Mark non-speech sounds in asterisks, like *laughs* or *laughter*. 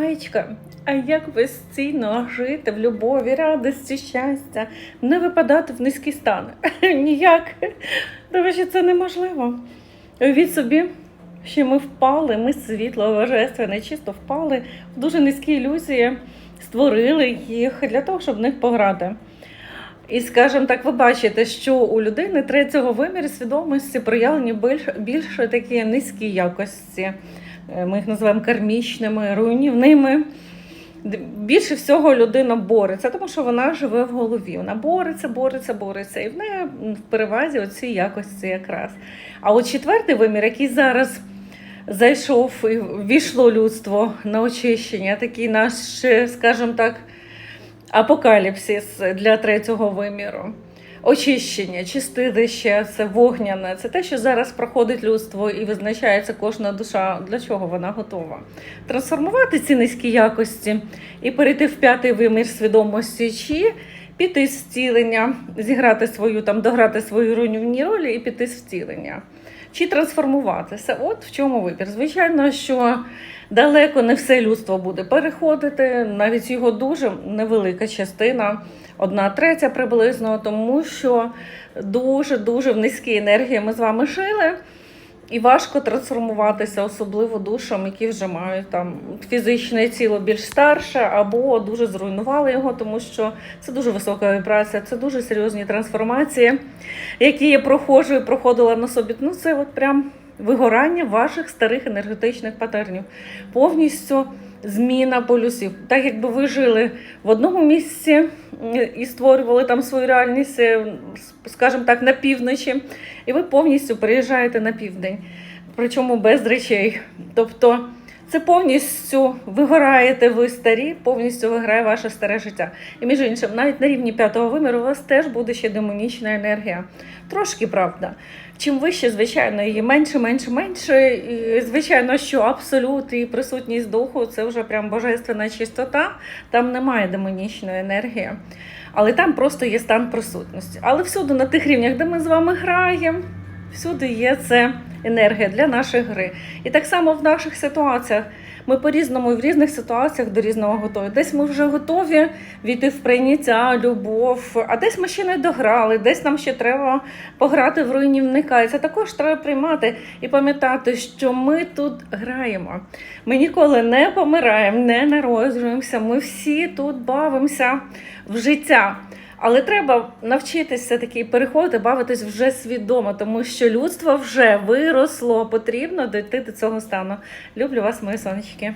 Аєчка, а як постійно жити в любові, радості, щастя, не випадати в низький стан? *laughs* Ніяк. Тому що це неможливо. Уявіть собі, що ми впали, ми світло, божественне, чисто впали в дуже низькі ілюзії, створили їх для того, щоб в них пограти. І, скажімо так, ви бачите, що у людини третього виміру свідомості проявлені більш, більше такі низькі якості. Е, Ми їх називаємо кармічними, руйнівними. Більше всього людина бореться, тому що вона живе в голові. Вона бореться, бореться, бореться. І в неї в перевазі оці якості якраз. А от четвертий вимір, який зараз зайшов і ввійшло людство на очищення, такий наш, е, скажімо так, апокаліпсис для третього виміру. Очищення, чистилище, це вогняне. Це те, що зараз проходить людство і визначається кожна душа, для чого вона готова. Трансформувати ці низькі якості і перейти в п'ятий вимір свідомості, чи піти з втілення, зіграти свою там, дограти свою руйнівні ролі і піти з втілення. Чи трансформуватися? От в чому вибір. Звичайно, що далеко не все людство буде переходити, навіть його дуже невелика частина, одна третя приблизно, тому що дуже дуже в низькій енергії ми з вами жили. І важко трансформуватися, особливо душам, які вже мають там фізичне тіло більш старше, або дуже зруйнували його, тому що це дуже висока вібрація, це дуже серйозні трансформації, які я проходжу і проходила на собі. Ну, це от прям вигорання ваших старих енергетичних патернів. Повністю зміна полюсів. Так якби ви жили в одному місці і створювали там свою реальність, е, скажімо так, на півночі, і ви повністю переїжджаєте на південь, причому без речей. Тобто це повністю вигораєте ви старі, повністю виграє ваше старе життя. І між іншим, навіть на рівні п'ятого виміру у вас теж буде ще демонічна енергія. Трошки правда. Чим вище, звичайно, її менше, менше, менше. І, звичайно, що абсолют і присутність духу це вже прям божественна чистота. Там немає демонічної енергії. Але там просто є стан присутності. Але всюди на тих рівнях, де ми з вами граємо, всюди є це енергія для нашої гри. І так само в наших ситуаціях. Ми по-різному і в різних ситуаціях до різного готові. Десь ми вже готові війти в прийняття, любов, а десь ми ще не дограли, десь нам ще треба пограти в руйнівника. І це також треба приймати і пам'ятати, що ми тут граємо. Ми ніколи не помираємо, не народжуємося. Ми всі тут бавимося в життя. Але треба навчитися таки переходити, бавитись вже свідомо, тому що людство вже виросло, потрібно дойти до цього стану. Люблю вас, мої сонечки.